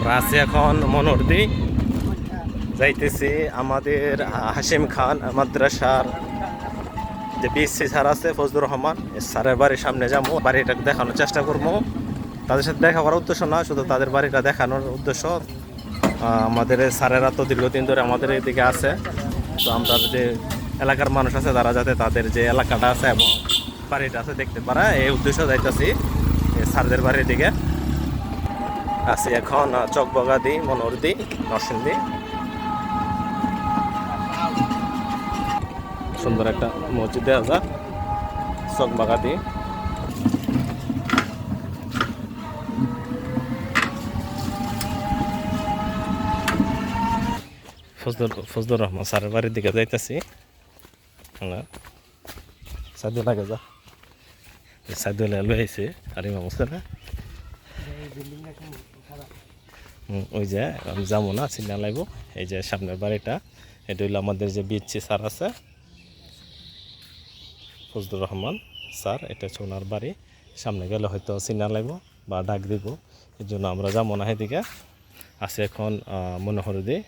আমরা আছি এখন মনোরদি। যাইতেছি আমাদের হাসিম খান মাদ্রাসার যে বিএসসি স্যার আছে, ফজলুর রহমান স্যারের বাড়ির সামনে যাব, বাড়িটা দেখানোর চেষ্টা করব। তাদের সাথে দেখা করার উদ্দেশ্য না, শুধু তাদের বাড়িটা দেখানোর উদ্দেশ্য। আমাদের স্যারেরা তো দীর্ঘদিন ধরে আমাদের এদিকে আছে। তো আমরা যে এলাকার মানুষ আছে, তারা যাতে তাদের যে এলাকাটা আছে এবং বাড়িটা আছে, দেখতে পারে, এই উদ্দেশ্য যাইতেছি স্যারদের বাড়ির দিকে। আছি এখন চকবগাদি, মনোরদি, নরসিংদী। সুন্দর একটা মসজিদ দেওয়া যায় চকবাগাদি। ফজলুর ফজলুর রহমান স্যারের বাড়ির দিকে যাইতেছি। আমরা সাইদুল আগে যা। সাইদুল লই আইছে আর ইমাম হোসেন ওই যে আমি যাব না চিন্তা লাগবো এই যে সামনের বাড়িটা এটা। হইল আমাদের যে বিচ্ছি স্যার আছে। ফজলুর রহমান স্যার, এটা হচ্ছে ওনার বাড়ি। সামনে গেলে হয়তো চিনা লাগবো বা ডাক দিব। এই জন্য আমরা যাব না সেদিকে আছে এখন মনোহরদি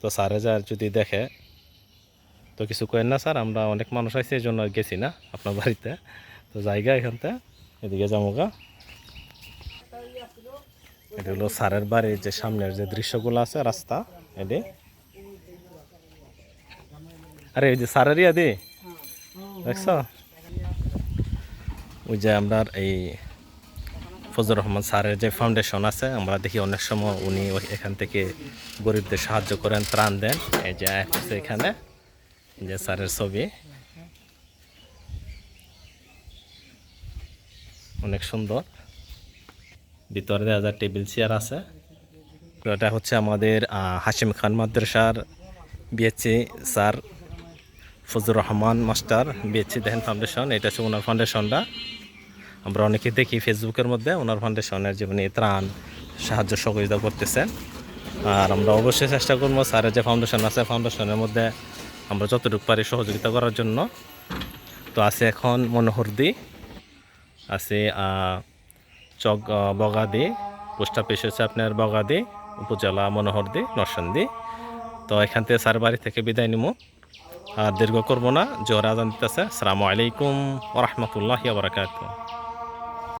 তো স্যারে যা যদি দেখে, তো কিছু কেন না স্যার, আমরা অনেক মানুষ আছে এই জন্য গেছি না আপনার বাড়িতে। তো জায়গা এখানতে, এদিকে যাব গা। এটা হলো স্যারের বাড়ির যে সামনের যে দৃশ্যগুলো আছে রাস্তা, এটি। আরে ওই যে স্যারের ইয়া দি, দেখছ? ওই যে আমরা এই ফজল রহমান স্যারের যে ফাউন্ডেশন আছে, আমরা দেখি অনেক সময় উনি এখান থেকে গরিবদের সাহায্য করেন, ত্রাণ দেন। এই যে আছে এখানে যে স্যারের ছবি। অনেক সুন্দর। ভিতরে দেখা যায় টেবিল চেয়ার আছে। এটা হচ্ছে আমাদের হাশিম খান মাদ্রাসার BSc sir Fazur Rahman master BSc দেহেন foundation এটা হচ্ছে ওনার ফাউন্ডেশনটা আমরা অনেকে দেখি ফেসবুকের মধ্যে ওনার ফাউন্ডেশনের জীবনে, ত্রাণ, সাহায্য, সহযোগিতা করতেছেন। আর আমরা অবশ্যই চেষ্টা করব স্যারের যে ফাউন্ডেশন আছে ফাউন্ডেশনের মধ্যে আমরা যতটুকু পারি সহযোগিতা করার জন্য। তো আছে এখন মনোহরদি আছে চক বগাদে পোস্ট অফিস হচ্ছে আপনার বগাদে উপজেলা মনোহর দে নরসন্দে তো এখান থেকে স্যার বাড়ি থেকে বিদায় নিব আর দীর্ঘ করব না, জোহর আজান দিতেছে। আসসালামু আলাইকুম ওরহমতুল্লাহ বারাকাতুহ।